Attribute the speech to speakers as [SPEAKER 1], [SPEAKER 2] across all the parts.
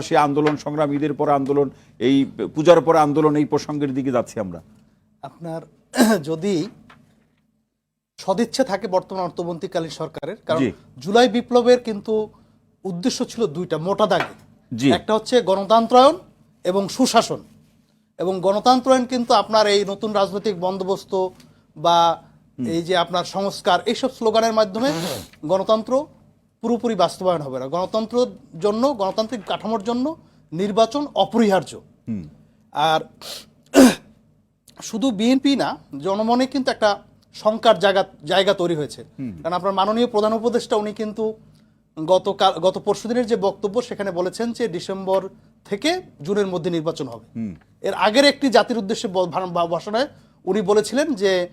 [SPEAKER 1] সে আন্দোলন সংগ্রাম ঈদের পরে আন্দোলন এই পূজার পরে আন্দোলন এই প্রসঙ্গের দিকে যাচ্ছি আমরা।
[SPEAKER 2] আপনার যদি সদিচ্ছা থাকে বর্তমান অন্তর্বর্তীকালীন সরকারের কারণ জুলাই বিপ্লবের কিন্তু উদ্দেশ্য ছিল দুইটা মোটা দাগে। একটা হচ্ছে গণতন্ত্রায়ন এবং সুশাসন। এবং গণতন্ত্রায়ন কিন্তু আপনার এই নতুন রাজনৈতিক বন্দোবস্ত বা এই যে আপনার সংস্কার এইসব স্লোগানের মাধ্যমে গণতন্ত্র পুরোপুরি বাস্তবায়ন হবে না। গণতন্ত্রের জন্য গণতান্ত্রিক কাঠামোর জন্য নির্বাচন অপরিহার্য। আর শুধু বিএনপি না জনমনে কিন্তু একটা শঙ্কার জায়গা জায়গা তৈরি হয়েছে। কারণ আপনার মাননীয় প্রধান উপদেষ্টা উনি কিন্তু গতকাল গত পরশুদিনের যে বক্তব্য সেখানে বলেছেন যে ডিসেম্বর থেকে জুনের মধ্যে নির্বাচন হবে। এর আগের একটি জাতির উদ্দেশ্যে ব- ভা- ভা- ভাষণে উনি বলেছিলেন যে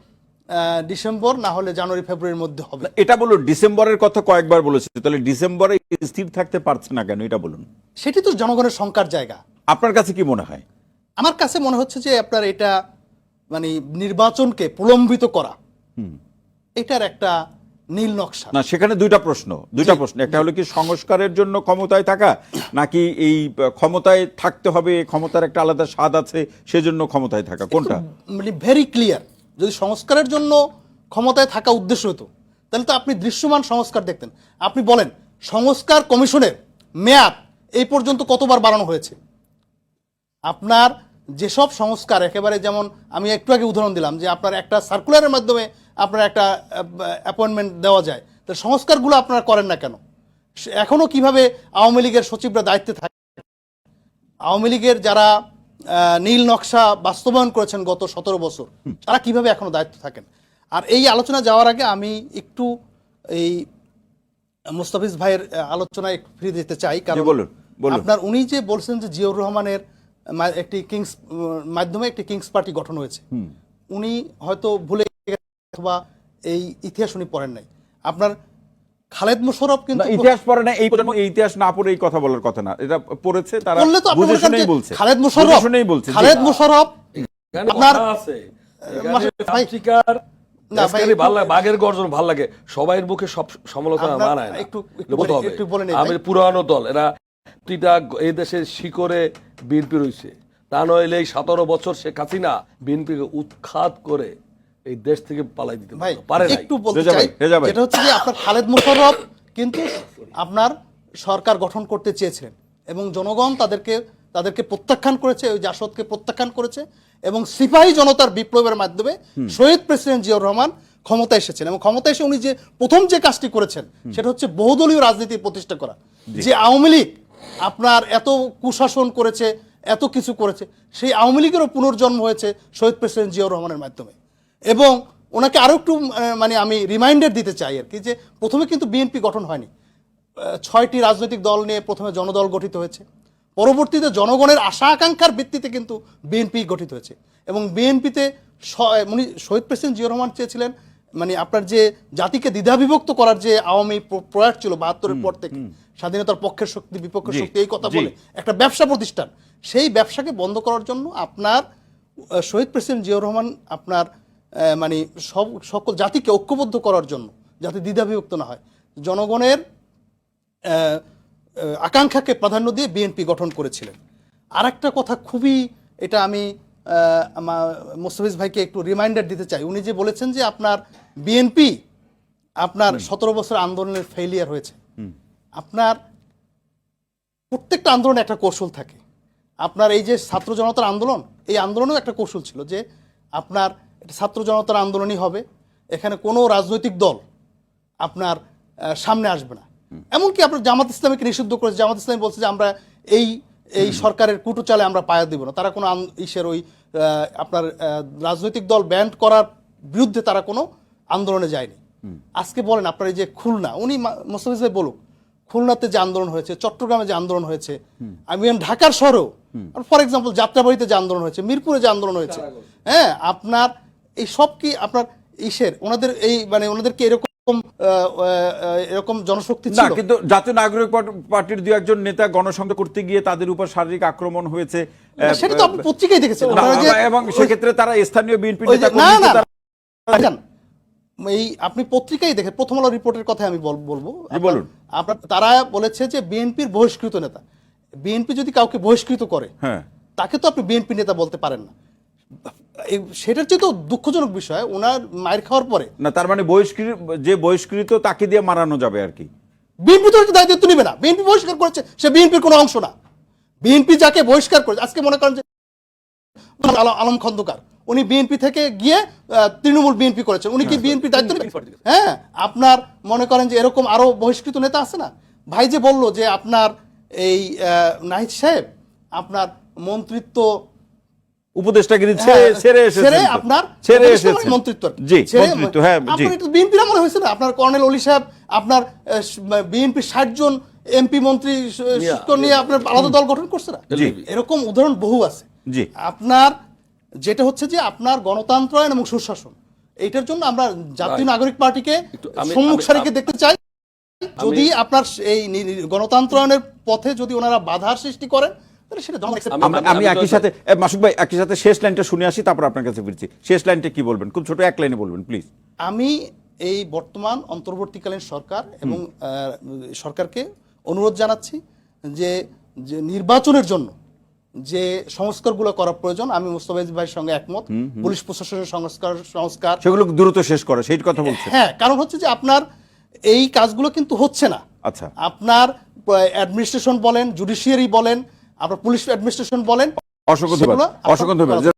[SPEAKER 2] ডিসেম্বর না হলে জানুয়ারি ফেব্রুয়ারির মধ্যে হবে।
[SPEAKER 1] এটা বলুন ডিসেম্বরের কথা কয়েকবার বলেছে তাহলে ডিসেম্বরে স্থির থাকতে পারছে না কেন এটা বলুন।
[SPEAKER 2] সেটি তো জনগণের শঙ্কার জায়গা।
[SPEAKER 1] আপনার কাছে কি মনে হয়?
[SPEAKER 2] আমার কাছে মনে হচ্ছে যে আপনার এটা মানে নির্বাচনকে প্রলম্বিত করা এটার একটা নীল নকশা।
[SPEAKER 1] না সেখানে দুইটা প্রশ্ন দুইটা প্রশ্ন। একটা হলো কি সংস্কারের জন্য ক্ষমতায় থাকা নাকি এই ক্ষমতায় থাকতে হবে ক্ষমতার একটা আলাদা স্বাদ আছে সেজন্য ক্ষমতায় থাকা কোনটা?
[SPEAKER 2] মানে ভেরি ক্লিয়ার যদি সংস্কারের জন্য ক্ষমতায় থাকা উদ্দেশ্য হতো, তাহলে তো আপনি দৃশ্যমান সংস্কার দেখতেন। আপনি বলেন, সংস্কার কমিশনের মেয়াদ এই পর্যন্ত কতবার বাড়ানো হয়েছে? আপনার যেসব সংস্কার, একেবারে যেমন আমি একটু আগে উদাহরণ দিলাম যে আপনার একটা সার্কুলারের মাধ্যমে আপনার একটা অ্যাপয়েন্টমেন্ট দেওয়া যায়, তো সংস্কারগুলো আপনারা করেন না কেন? সে- এখনও কীভাবে আওয়ামী লীগের সচিবরা দায়িত্বে থাকে? আওয়ামী লীগের যারা নীল নকশা বাস্তবায়ন করেছেন গত সতেরো বছর। তারা কীভাবে এখনও দায়িত্ব থাকেন? আর এই আলোচনা যাওয়ার আগে আমি একটু এই মুস্তাফিজ ভাইয়ের আহ, আলোচনায় ফিরে যেতে চাই কারণ। আপনার উনি যে বলছেন যে জিয়াউর রহমানের একটি কিংস মাধ্যমে একটি কিংস পার্টি গঠন হয়েছে। উনি হয়তো ভুলে অথবা এই ইতিহাস উনি পড়েন নাই। আপনার খালেদ মোশাররফ
[SPEAKER 1] না
[SPEAKER 2] কিন্তু
[SPEAKER 1] ইতিহাস পড়ে না এই প্রজন্ম এই ইতিহাস না পড়ে এই কথা বলার কথা না। এটা পড়েছে তারা
[SPEAKER 2] বললে তো
[SPEAKER 1] বুঝে শুনেই বলছে।
[SPEAKER 2] খালেদ মোশাররফ
[SPEAKER 1] শুনেই বলছে।
[SPEAKER 2] খালেদ মোশাররফ আপনার-
[SPEAKER 3] আছে।
[SPEAKER 2] মাসে- ভাই-
[SPEAKER 3] পত্রিকার
[SPEAKER 2] না, ভাই,
[SPEAKER 3] ভালো লাগে বাঘের গর্জন ভালো লাগে। সবাইয়ের মুখে সব সমালোচনা
[SPEAKER 2] আপনার-
[SPEAKER 3] মানায় না।
[SPEAKER 2] একটু- একটু বলে-
[SPEAKER 3] হবে।
[SPEAKER 2] একটু বলে নেই,
[SPEAKER 3] আমি পুরানো দল এরা প্রতিটা এই দেশের শিকড়ে বিএনপি রয়েছে। তা নইলে এই সতেরো বছর শেখ হাসিনা বিএনপিকে উৎখাত করে এই দেশ থেকে পালাই দিতে
[SPEAKER 2] ভাই
[SPEAKER 3] পারে
[SPEAKER 2] একটু বলতে চাই যেটা হচ্ছে যে আপনার খালেদ মোশাররফ কিন্তু আপনার সরকার গঠন করতে চেয়েছিলেন এবং জনগণ তাদেরকে তাদেরকে প্রত্যাখ্যান করেছে ওই জাসদকে প্রত্যাখ্যান করেছে এবং সিপাহী জনতার বিপ্লবের মাধ্যমে শহীদ প্রেসিডেন্ট জিয়াউর রহমান ক্ষমতা এসেছেন এবং ক্ষমতা এসে উনি যে প্রথম যে কাজটি করেছেন সেটা হচ্ছে বহুদলীয় রাজনীতি প্রতিষ্ঠা করা। যে আওয়ামী লীগ আপনার এত কুশাসন করেছে এত কিছু করেছে সেই আওয়ামী লীগেরও পুনর্জন্ম হয়েছে শহীদ প্রেসিডেন্ট জিয়াউর রহমানের মাধ্যমে। এবং ওনাকে আরও একটু মানে আমি রিমাইন্ডার দিতে চাই আর কি যে প্রথমে কিন্তু বিএনপি গঠন হয়নি। ছয়টি রাজনৈতিক দল নিয়ে প্রথমে জনদল গঠিত হয়েছে। পরবর্তীতে জনগণের আশা আকাঙ্ক্ষার ভিত্তিতে কিন্তু বিএনপি গঠিত হয়েছে। এবং বিএনপিতে উনি শহীদ প্রেসিডেন্ট জিয়া রহমান চেয়েছিলেন মানে আপনার যে জাতিকে দ্বিধাবিভক্ত করার যে আওয়ামী প্রয়াস ছিল বাহাত্তরের পর থেকে স্বাধীনতার পক্ষের শক্তি বিপক্ষের শক্তি এই কথা বলে একটা ব্যবসা প্রতিষ্ঠান। সেই ব্যবসাকে বন্ধ করার জন্য আপনার শহীদ প্রেসিডেন্ট জিয়াউর রহমান আপনার মানে সব সকল জাতিকে ঐক্যবদ্ধ করার জন্য যাতে দ্বিধাবিভক্ত না হয়। জনগণের আকাঙ্ক্ষাকে প্রাধান্য দিয়ে বিএনপি গঠন করেছিলেন। আর একটা কথা খুবই এটা আমি মোস্তাফিজ ভাইকে একটু রিমাইন্ডার দিতে চাই। উনি যে বলেছেন যে আপনার বিএনপি আপনার সতেরো বছর আন্দোলনের ফেলিয়ার হয়েছে। আপনার প্রত্যেকটা আন্দোলনে একটা কৌশল থাকে। আপনার এই যে ছাত্র জনতার আন্দোলন এই আন্দোলনেও একটা কৌশল ছিল যে আপনার এটা ছাত্র জনতার আন্দোলনই হবে। এখানে কোনো রাজনৈতিক দল আপনার সামনে আসবে না। এমনকি আপনার জামাত ইসলামীকে নিষিদ্ধ করেছে জামাত ইসলামী বলছে যে আমরা এই এই সরকারের কুটু চালে আমরা পায়া দিব না। তারা কোনো ইসের ওই আপনার রাজনৈতিক দল ব্যান্ড করার বিরুদ্ধে তারা কোনো আন্দোলনে যায়নি। আজকে বলেন আপনার এই যে খুলনা উনি মোস্তাফিজ ভাই বলুক খুলনাতে যে আন্দোলন হয়েছে চট্টগ্রামে যে আন্দোলন হয়েছে আমি ঢাকার শহরেও ফর এক্সাম্পল যাত্রাবাড়িতে যে আন্দোলন হয়েছে মিরপুরে যে আন্দোলন হয়েছে হ্যাঁ আপনার এই সব কি আপনার ইসের? ওনাদের এই মানে ওনাদেরকে এরকম এরকম জনশক্তি
[SPEAKER 1] না কিন্তু জাতীয় নাগরিক পার্টির দু একজন নেতা গণসংযোগ করতে গিয়ে তাদের উপর শারীরিক আক্রমণ হয়েছে।
[SPEAKER 2] সেটা তো আপনি পত্রিকায় দেখেছেন।
[SPEAKER 1] এবং সেক্ষেত্রে তারা স্থানীয় বিএনপি নেতা।
[SPEAKER 2] এই আপনি পত্রিকায় দেখে প্রথম আলো রিপোর্টের কথা আমি বল- বলব।
[SPEAKER 1] বলুন।
[SPEAKER 2] আপনার তারা বলেছে যে বিএনপির বহিষ্কৃত নেতা বিএনপি যদি কাউকে বহিষ্কৃত করে
[SPEAKER 1] হ্যাঁ।
[SPEAKER 2] তাকে তো আপনি বিএনপি নেতা বলতে পারেন না। সেটার চেয়ে তো দুঃখজনক বিষয় ওনার মায়ের খাওয়ার পরে।
[SPEAKER 1] না তার মানে বহিষ্কৃত যে বহিষ্কৃত তাকে দিয়ে মারানো যাবে আর কি।
[SPEAKER 2] বিএনপি তো দায়িত্ব নেবে না। বিএনপি বহিষ্কার করেছে সে বিএনপির কোনো অংশ না। বিএনপি যাকে বহিষ্কার করেছে আজকে মনে করেন যে আল- আলম খন্দকার উনি বিএনপি থেকে গিয়ে তৃণমূল বিএনপি করেছেন উনি কি বিএনপি দায়িত্ব হ্যাঁ আপনার মনে করেন যে এরকম আরও বহিষ্কৃত নেতা আছে না? ভাই যে বলল যে আপনার এই নাহিদ সাহেব আপনার মন্ত্রিত্ব
[SPEAKER 1] ছেড়ে
[SPEAKER 2] হ্যাঁ,
[SPEAKER 1] ছেড়ে এসেছেন
[SPEAKER 2] ছেড়ে আপনার
[SPEAKER 1] ছেড়ে
[SPEAKER 2] উপদেষ্টা মন্ত্রিত্ব।
[SPEAKER 1] জি মন্ত্রিত্ব হ্যাঁ জি।
[SPEAKER 2] আপনার এটা বিএনপির মনে হয়েছে না? আপনার কর্নেল অলি সাহেব আপনার বিএনপি ষাট জন এমপি মন্ত্রী
[SPEAKER 3] নিয়ে-
[SPEAKER 2] আপনার আলাদা দল গঠন করছে না? এরকম উদাহরণ বহু আছে।
[SPEAKER 1] জি।
[SPEAKER 2] আপনার যেটা হচ্ছে যে আপনার গণতন্ত্রায়ন এবং সুশাসন এইটার জন্য আমরা জাতীয় নাগরিক পার্টিকে সম্মুখ সারিকে দেখতে চাই। যদি আপনার এই গণতন্ত্রায়নের পথে যদি ওনারা বাধার সৃষ্টি করেন তাহলে সেটা
[SPEAKER 3] আমি-
[SPEAKER 1] একই সাথে মাসুক ভাই একই সাথে শেষ লাইনটা শুনে আসি তারপর আপনার কাছে ফিরছি। শেষ লাইনটা কি বলবেন? খুব ছোট এক লাইনে বলবেন প্লিজ
[SPEAKER 2] আমি এই বর্তমান অন্তর্বর্তীকালীন সরকার এবং সরকারকে অনুরোধ জানাচ্ছি যে যে নির্বাচনের জন্য যে সংস্কারগুলো করা প্রয়োজন আমি মুস্তফাইজ ভাইয়ের সঙ্গে একমত। পুলিশ প্রশাসনের সংস্কার সংস্কার
[SPEAKER 1] সেগুলো দ্রুত শেষ করা সেই কথা বলছেন।
[SPEAKER 2] হ্যাঁ কারণ হচ্ছে যে আপনার এই কাজগুলো কিন্তু হচ্ছে না।
[SPEAKER 1] আচ্ছা।
[SPEAKER 2] আপনার অ্যাডমিনিস্ট্রেশন বলেন জুডিশিয়ারি বলেন আপনার পুলিশ অ্যাডমিনিস্ট্রেশন বলেন।
[SPEAKER 1] অসংখ্য ধন্যবাদ। অসংখ্য ধন্যবাদ।